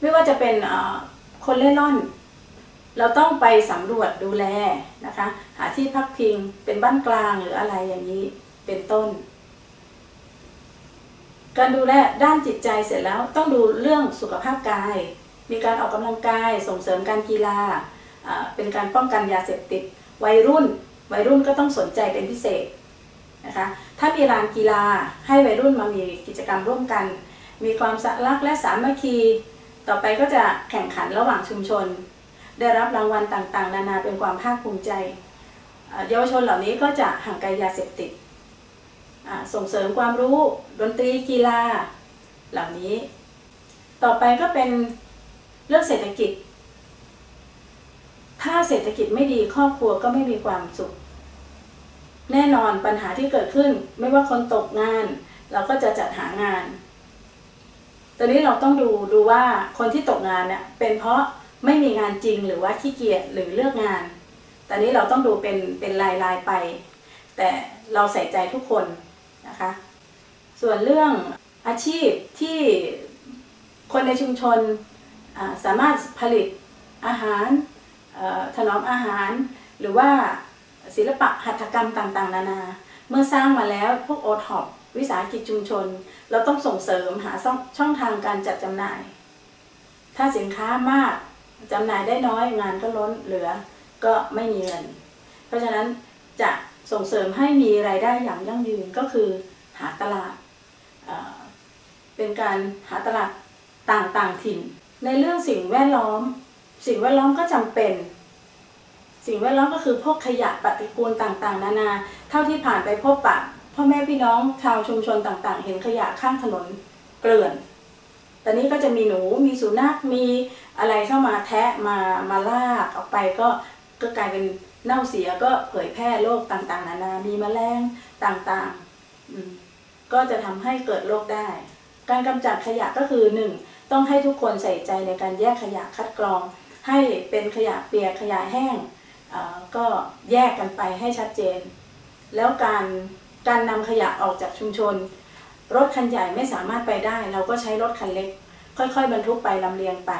ไม่ว่าจะเป็นคนเล่ร่อน เราต้องไปสำรวจดูแลนะคะ หาที่พักพิงเป็นบ้านกลางหรืออะไรอย่างนี้เป็นต้น การดูแลด้านจิตใจเสร็จแล้วต้องดูเรื่องสุขภาพกาย มีการออกกำลังกายส่งเสริมการกีฬาเป็นการป้องกันยาเสพติด วัยรุ่น วัยรุ่นก็ต้องสนใจเป็นพิเศษนะคะถ้ามีลานกีฬาให้วัยรุ่นมามีกิจกรรมร่วมกัน มีความสรักและสามัคคี ต่อไปก็จะแข่งขันระหว่างชุมชน ได้รับรางวัลต่างๆ นานาเป็นความภาคภูมิใจ เยาวชนเหล่านี้ก็จะห่างไกลยาเสพติด ส่งเสริมความรู้ดนตรีกีฬาเหล่านี้ ต่อไปก็เป็นเรื่องเศรษฐกิจ ถ้าเศรษฐกิจไม่ดีครอบครัวก็ไม่มีความสุข แน่นอนปัญหาที่เกิดขึ้นไม่ว่าคนตกงาน เราก็จะจัดหางาน ตอนนี้เราต้องดูดูว่าคนที่ตกงานเนี่ยเป็นเพราะไม่มีงานจริงหรือว่าขี้เกียจหรือเลือกงาน ตอนนี้เราต้องดูเป็นเป็นรายรายไป แต่เราใส่ใจทุกคนนะคะ ส่วนเรื่องอาชีพที่คนในชุมชนสามารถผลิตอาหารถนอมอาหารหรือว่าศิลปะหัตถกรรมต่างๆ นานา เมื่อสร้างมาแล้วพวกโอท็อป วิสาหกิจชุมชน เราต้องส่งเสริมหาช่องทางการจัดจำหน่าย ถ้าสินค้ามากจำหน่ายได้น้อยงานก็ล้นเหลือก็ไม่มีเงิน เพราะฉะนั้นจะส่งเสริมให้มีรายได้อย่างยั่งยืนก็คือหาตลาดเป็นการหาตลาดต่างๆถิ่น ในเรื่องสิ่งแวดล้อม สิ่งแวดล้อมก็จำเป็น สิ่งแวดล้อมก็คือพวกขยะปฏิกูลต่างๆ นานา เท่าที่ผ่านไปพบปะ พ่อแม่พี่น้องชาวชุมชนต่างๆ เห็นขยะข้างถนนเกลื่อนตอนนี้ก็จะมีหนูมีสุนัขมีอะไรเข้ามาแทะมามาลากออกไปก็ก็กลายเป็นเน่าเสียก็เผยแพร่โรคต่างๆ นานา มีแมลงต่างๆ ก็จะทำให้เกิดโรคได้ การกำจัดขยะก็คือหนึ่งต้องให้ทุกคนใส่ใจในการแยกขยะคัดกรอง ให้เป็นขยะเปียกขยะแห้งก็แยกกันไปให้ชัดเจน แล้วการ การนำขยะออกจากชุมชน รถคันใหญ่ไม่สามารถไปได้ เราก็ใช้รถคันเล็ก ค่อยๆ บรรทุกไปลำเลียงไป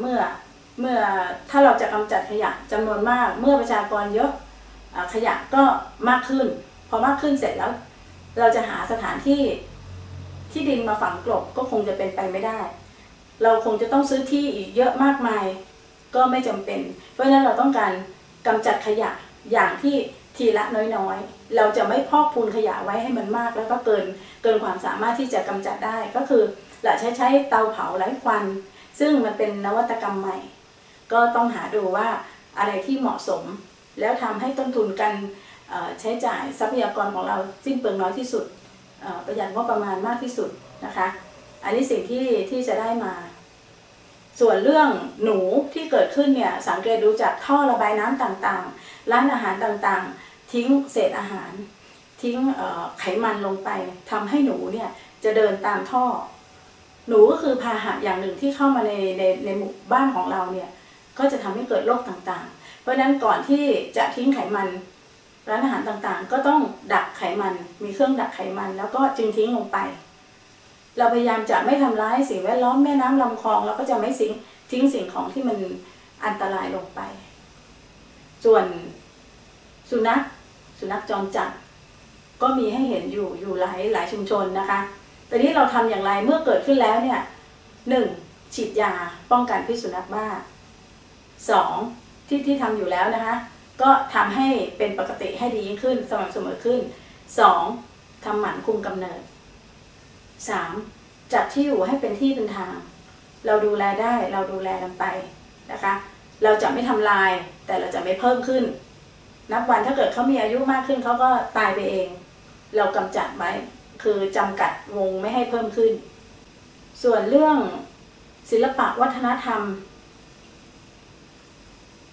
เมื่อเมื่อถ้าเราจะกำจัดขยะจำนวนมาก เมื่อประชากรเยอะขยะก็มากขึ้น พอมากขึ้นเสร็จแล้ว เราจะหาสถานที่ที่ดินมาฝังกลบก็คงจะเป็นไปไม่ได้ เราคงจะต้องซื้อที่อีกเยอะมากมาย ก็ไม่จำเป็น เพราะฉะนั้นเราต้องการกำจัดขยะอย่างที่ทีละน้อยๆ เราจะไม่พอกพูนขยะไว้ให้มันมาก แล้วก็เกินเกินความสามารถที่จะกำจัดได้ก็คือเราใช้ใช้เตาเผาไร้ควัน ซึ่งมันเป็นนวัตกรรมใหม่ ก็ต้องหาดูว่าอะไรที่เหมาะสม แล้วทำให้ต้นทุนการใช้จ่ายทรัพยากรของเราสิ้นเปลืองน้อยที่สุดประหยัดงบประมาณมากที่สุดนะคะ อันนี้สิ่งที่ที่จะได้มา ส่วนเรื่องหนูที่เกิดขึ้นเนี่ยสังเกตดูจากท่อระบายน้ำต่างๆ ร้านอาหารต่างๆ ทิ้งเศษอาหาร ทิ้งไขมันลงไปทำให้หนูเนี่ยจะเดินตามท่อ หนูก็คือพาหะอย่างหนึ่งที่เข้ามาในในในหมู่บ้านของเราเนี่ยก็จะทำให้เกิดโรคต่างๆ เพราะฉะนั้นก่อนที่จะทิ้งไขมันร้านอาหารต่างๆ ก็ต้องดักไขมัน มีเครื่องดักไขมัน แล้วก็จึงทิ้งลงไป เราพยายามจะไม่ทำร้ายสิ่งแวดล้อมแม่น้ำลำคลองแล้วก็จะไม่สิ่งทิ้งสิ่งของที่มันอันตรายลงไป ส่วนสุนัข สุนัขจรจัด ก็มีให้เห็นอยู่อยู่หลายหลายชุมชนนะคะแต่นี้เราทำอย่างไรเมื่อเกิดขึ้นแล้วเนี่ยหนึ่งฉีดยาป้องกันพิษสุนัขบ้าสองที่ที่ทำอยู่แล้วนะคะ ก็ทำให้เป็นปกติให้ดียิ่งขึ้นสม่ำเสมอขึ้น 2. ทำหมันคุมกำเนิด 3. จัดที่อยู่ให้เป็นที่เป็นทาง เราดูแลได้เราดูแลกันไปนะคะ เราจะไม่ทำลายแต่เราจะไม่เพิ่มขึ้น นับวันถ้าเกิดเขามีอายุมากขึ้นเขาก็ตายไปเอง เรากำจัดไว้คือจำกัดวงไม่ให้เพิ่มขึ้น ส่วนเรื่องศิลปะวัฒนธรรม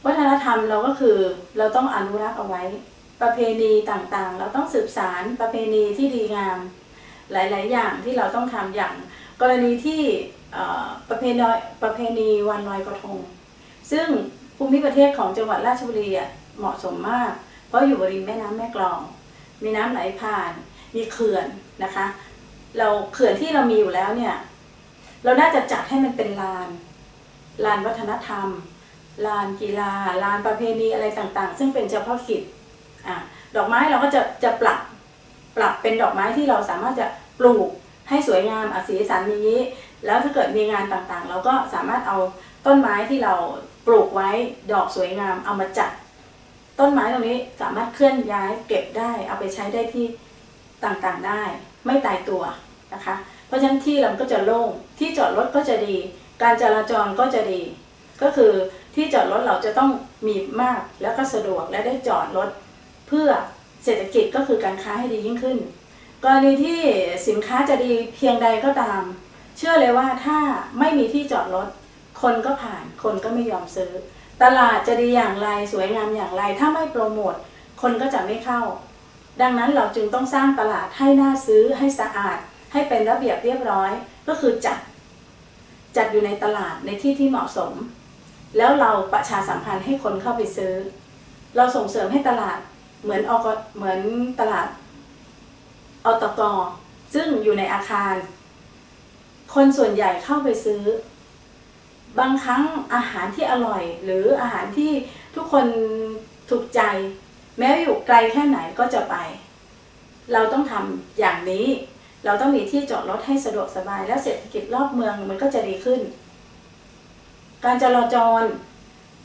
วัฒนธรรมเราก็คือเราต้องอนุรักษ์เอาไว้ ประเพณีต่างๆ เราต้องสืบสารประเพณีที่ดีงาม หลาย ๆ อย่างที่เราต้องทำอย่าง กรณีที่ประเพณีประเพณีวันลอยกระทง ซึ่งภูมิประเทศของจังหวัดราชบุรีอะ เหมาะสมมาก เพราะอยู่บริมแม่น้ำแม่กลอง มีน้ำไหลผ่าน มีเขื่อนนะคะ เราเขื่อนที่เรามีอยู่แล้วเนี่ย เราน่าจะจัดให้มันเป็นลาน ลานวัฒนธรรม ลานกีฬา ลานประเพณีอะไรต่างๆ ซึ่งเป็นเฉพาะกิจอะดอกไม้เราก็จะจะปรับปรับเป็นดอกไม้ที่เราสามารถจะปลูกให้สวยงามอสีสันนี้ แล้วถ้าเกิดมีงานต่างๆ เราก็สามารถเอาต้นไม้ที่เราปลูกไว้ดอกสวยงามเอามาจัด ต้นไม้ตรงนี้สามารถเคลื่อนย้ายเก็บได้ เอาไปใช้ได้ที่ต่างๆได้ ไม่ตายตัวนะคะ เพราะฉะนั้นที่เราก็จะโล่งที่จอดรถก็จะดี การจราจรก็จะดี ก็คือที่จอดรถเราจะต้องมีมากแล้วก็สะดวกและได้จอดรถเพื่อเศรษฐกิจก็คือการค้าให้ดียิ่งขึ้น กรณีที่สินค้าจะดีเพียงใดก็ตาม เชื่อเลยว่าถ้าไม่มีที่จอดรถคนก็ผ่านคนก็ไม่ยอมซื้อ ตลาดจะดีอย่างไรสวยงามอย่างไร ถ้าไม่โปรโมทคนก็จะไม่เข้า ดังนั้นเราจึงต้องสร้างตลาดให้น่าซื้อให้สะอาด ให้เป็นระเบียบเรียบร้อย ก็คือจัด จัดอยู่ในตลาดในที่ที่เหมาะสม แล้วเราประชาสัมพันธ์ให้คนเข้าไปซื้อ เราส่งเสริมให้ตลาดเหมือนอกเหมือนตลาดอตกซึ่งอยู่ในอาคาร คนส่วนใหญ่เข้าไปซื้อ บางครั้งอาหารที่อร่อย หรืออาหารที่ทุกคนถูกใจ แม้อยู่ไกลแค่ไหนก็จะไป เราต้องทำอย่างนี้ เราต้องมีที่จอดรถให้สะดวกสบาย แล้วเศรษฐกิจรอบเมืองมันก็จะดีขึ้น การจราจร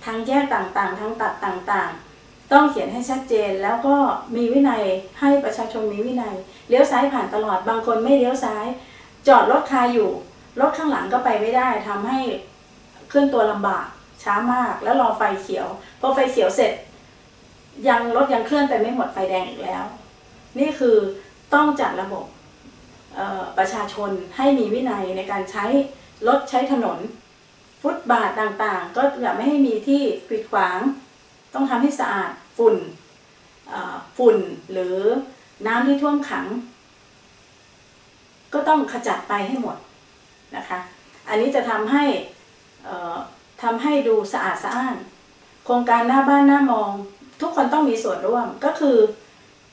ทางแยกต่างๆ ทางตัดต่างๆ ต้องเขียนให้ชัดเจนแล้วก็มีวินัยให้ประชาชนมีวินัย เลี้ยวซ้ายผ่านตลอดบางคนไม่เลี้ยวซ้าย จอดรถคาอยู่รถข้างหลังก็ไปไม่ได้ทำให้ เคลื่อนตัวลำบากช้ามาก แล้วรอไฟเขียวพอไฟเขียวเสร็จ ยังรถยังเคลื่อนไปไม่หมดไฟแดงอีกแล้ว นี่คือต้องจัดระบบประชาชนให้มีวินัยในการใช้รถใช้ถนน ฟุตบาทต่างๆ ก็อย่าไม่ให้มีที่ปิดขวาง ต้องทำให้สะอาดฝุ่นฝุ่นหรือน้ำที่ท่วมขัง ก็ต้องขจัดไปให้หมดนะคะ อันนี้จะทำให้ ทำให้ดูสะอาดสะอ้าน โครงการหน้าบ้านหน้ามอง ทุกคนต้องมีส่วนร่วมก็คือ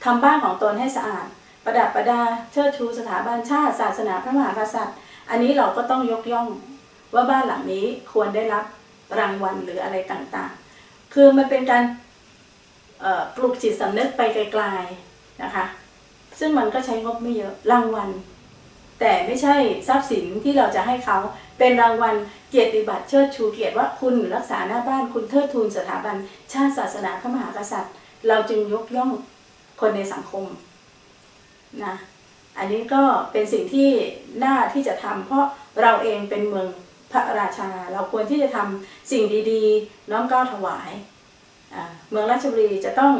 ทำบ้านของตนให้สะอาด ประดับประดาเชิดชูสถาบันชาติ ศาสนาพระมหากษัตริย์ อันนี้เราก็ต้องยกย่องว่าบ้านหลังนี้ควรได้รับรางวัลหรืออะไรต่างๆ คือมันเป็นการปลุกจิตสำนึกไปไกลๆนะคะ ซึ่งมันก็ใช้งบไม่เยอะรางวัล แต่ไม่ใช่ทรัพย์สินที่เราจะให้เขา เป็นรางวัลเกียรติบัตรเชิดชูเกียรติว่าคุณรักษาหน้าบ้านคุณเทิดทูนสถาบัน ชาติศาสนาพระมหากษัตริย์ เราจึงยกย่องคนในสังคมนะอันนี้ก็เป็นสิ่งที่น่าที่จะทำเพราะเราเองเป็นเมืองพระราชา เราควรที่จะทำสิ่งดีๆ น้อมก้าวถวาย เมืองราชบุรีจะต้อง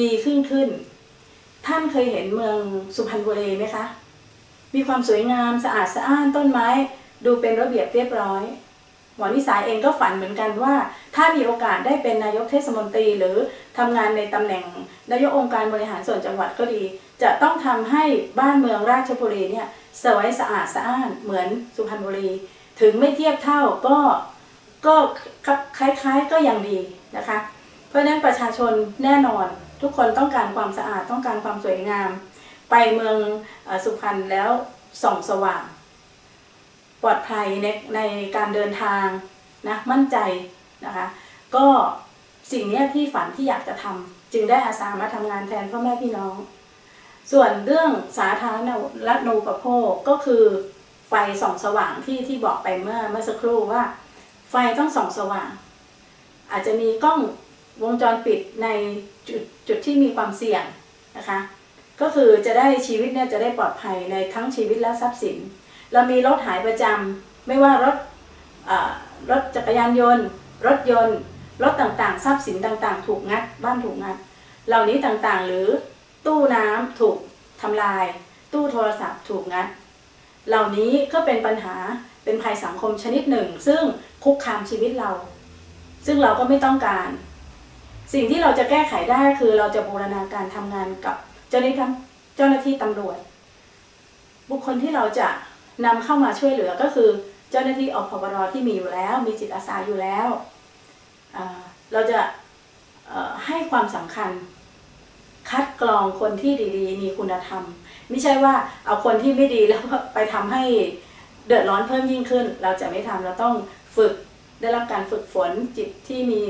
ดีขึ้นขึ้น ท่านเคยเห็นเมืองสุพรรณบุรีไหมคะ มีความสวยงามสะอาดสะอ้านต้นไม้ ดูเป็นระเบียบเรียบร้อยหมอนิสายเองก็ฝันเหมือนกันว่า ถ้ามีโอกาสได้เป็นนายกเทศมนตรีหรือทำงานในตำแหน่ง นายกองค์การบริหารส่วนจังหวัดก็ดี จะต้องทำให้บ้านเมืองราชบุรีเนี่ยสวยสะอาดสะอ้านเหมือนสุพรรณบุรี ถึงไม่เทียบเท่าก็ก็คล้ายๆก็ยังดีนะคะ เพราะฉะนั้นประชาชนแน่นอนทุกคนต้องการความสะอาดต้องการความสวยงาม ไปเมืองสุพรรณแล้วส่องสว่าง ปลอดภัยในในการเดินทางนะมั่นใจนะคะ ก็สิ่งนี้ที่ฝันที่อยากจะทำจึงได้อาสามาทำงานแทนพ่อแม่พี่น้อง ส่วนเรื่องสาธารณรัฐนูปโภคก็คือไฟส่องสว่างที่ที่บอกไปเมื่อเมื่อสักครู่ว่า ไฟต้องส่องสว่าง อาจจะมีกล้องวงจรปิดในจุดจุดที่มีความเสี่ยงนะคะ ก็คือจะได้ชีวิตเนี่ยจะได้ปลอดภัยในทั้งชีวิตและทรัพย์สิน เรามีรถหายประจำไม่ว่ารถรถจักรยานยนต์ รถยนต์ รถต่างๆ ทรัพย์สินต่างๆ ถูกงัด บ้านถูกงัด เหล่านี้ต่างๆ หรือตู้น้ำถูกทำลาย ตู้โทรศัพท์ถูกงัด เหล่านี้ก็เป็นปัญหาเป็นภัยสังคมชนิดหนึ่ง ซึ่งคุกคามชีวิตเรา ซึ่งเราก็ไม่ต้องการ สิ่งที่เราจะแก้ไขได้คือเราจะบูรณาการทำงานกับ เจ้าหน้าที่เจ้าหน้าที่ตำรวจ บุคคลที่เราจะนำเข้ามาช่วยเหลือก็คือ เจ้าหน้าที่อพบรที่มีอยู่แล้ว มีจิตอาสาอยู่แล้ว เราจะให้ความสำคัญ คัดกรองคนที่ดี ๆ มีคุณธรรม ไม่ใช่ว่าเอาคนที่ไม่ดีแล้วไปทำให้เดือดร้อนเพิ่มยิ่งขึ้น เราจะไม่ทำเราต้องฝึกได้รับการฝึกฝนจิตที่มี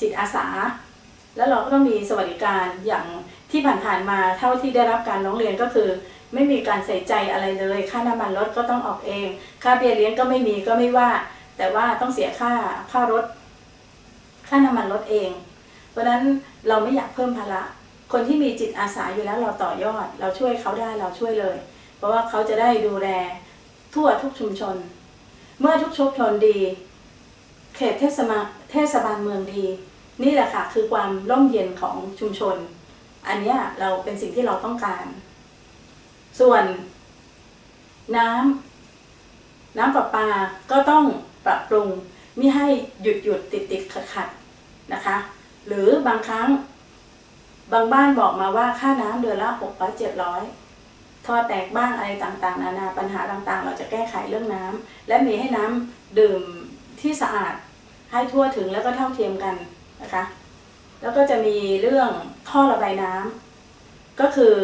จิตอาสา แล้วเราก็ต้องมีสวัสดิการอย่างที่ผ่านๆมาเท่าที่ได้รับการร้องเรียนก็คือ ไม่มีการใส่ใจอะไรเลย ค่าน้ำมันรถก็ต้องออกเอง ค่าเบี้ยเลี้ยงก็ไม่มีก็ไม่ว่า แต่ว่าต้องเสียค่าค่ารถ ค่าน้ำมันรถเอง เพราะฉะนั้นเราไม่อยากเพิ่มภาระคนที่มีจิตอาสาอยู่แล้วเราต่อยอด เราช่วยเขาได้เราช่วยเลย เพราะว่าเขาจะได้ดูแลทั่วทุกชุมชน เมื่อทุกชุมชนดี เขตเทศมาเทศบาลเมืองดี นี่แหละค่ะคือความร่มเย็นของชุมชน อันนี้เราเป็นสิ่งที่เราต้องการ ส่วน น้ำน้ำประปาก็ต้องปรับปรุงไม่ให้หยุดหยุดติดติดขัดขัดนะคะ หรือบางครั้ง บางบ้านบอกมาว่าค่าน้ำเดือนละหกร้อยเจ็ดร้อยท่อแตกบ้างอะไรต่างๆ นานาปัญหาต่างๆ เราจะแก้ไขเรื่องน้ำและมีให้น้ำดื่มที่สะอาดให้ทั่วถึงแล้วก็เท่าเทียมกัน นะคะ แล้วก็จะมีเรื่องท่อระบายน้ำก็คือ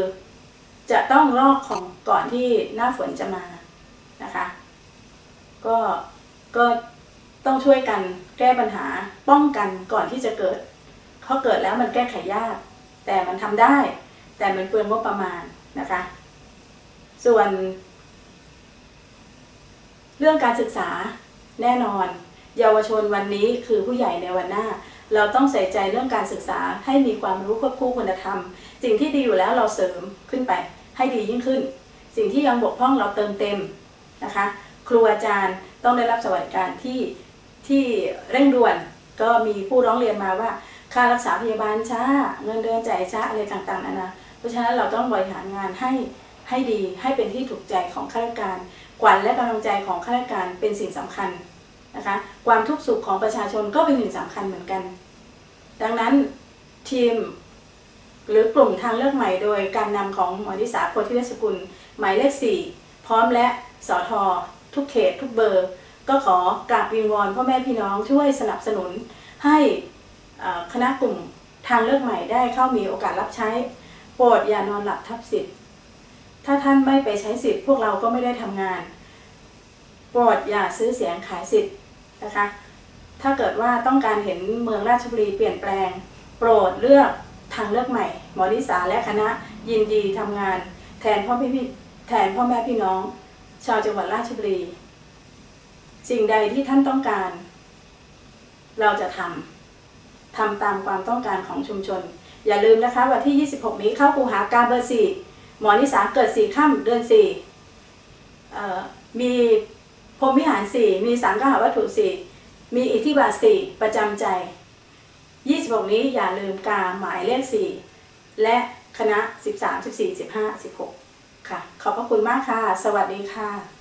จะต้องลอกของก่อนที่หน้าฝนจะมานะคะ ก็ก็ต้องช่วยกันแก้ปัญหาป้องกันก่อนที่จะเกิดเขาเกิดแล้วมันแก้ไขยาก แต่มันทำได้ แต่มันเปลืองงบประมาณนะคะ ส่วน เรื่องการศึกษาแน่นอน เยาวชนวันนี้คือผู้ใหญ่ในวันหน้า เราต้องใส่ใจเรื่องการศึกษาให้มีความรู้ควบคู่คุณธรรม สิ่งที่ดีอยู่แล้วเราเสริมขึ้นไป ให้ดียิ่งขึ้น สิ่งที่ยังบกพร่องเราเติมเต็มนะคะ ครูอาจารย์ต้องได้รับสวัสดิการที่ที่เร่งด่วนก็มีผู้ร้องเรียนมาว่า ค่ารักษาพยาบาลช้า เงินเดือนจ่ายช้าอะไรต่างๆนานาเพราะฉะนั้นเราต้องบริหารงานให้ให้ดีให้เป็นที่ถูกใจของข้าราชการกวนและกำลังใจของข้าราชการเป็นสิ่งสำคัญ นะคะความทุกข์สุขของประชาชนก็เป็นสิ่งสำคัญเหมือนกัน ดังนั้นทีมหรือกลุ่มทางเลือกใหม่โดยการนำของหมอทิสาโพธิเวชกุล หมายเลขสี่พร้อมและสอทอทุกเขต ทุกเบอร์ ก็ขอกราบวิงวอนพ่อแม่พี่น้องช่วยสนับสนุน ให้คณะกลุ่มทางเลือกใหม่ได้เข้ามีโอกาสรับใช้ โปรดอย่านอนหลับทับสิทธิ์ ถ้าท่านไม่ไปใช้สิทธิ์พวกเราก็ไม่ได้ทำงาน โปรดอย่าซื้อเสียงขายสิทธิ์ นะคะ ถ้าเกิดว่าต้องการเห็นเมืองราชบุรีเปลี่ยนแปลง โปรดเลือกทางเลือกใหม่ หมอดิสาและคณะยินดีทำงาน แทนพ่อพี่แทนพ่อแม่พี่น้อง ชาวจังหวัดราชบุรี สิ่งใดที่ท่านต้องการ เราจะทำทำตามความต้องการของชุมชน อย่าลืมนะคะวันที่ 26 นี้เข้าคูหาการเบอร์สี่หมอนิสาเกิดสี่ค่ำเดือนสี่มี พรมวิหารสี่มีสังฆาวัตถุสี่มีอิทธิบาทสี่ประจำใจ 26 นี้อย่าลืมกาหมายเลขสี่และคณะ 13 14 15 16 ค่ะ ขอบพระคุณมากค่ะ สวัสดีค่ะ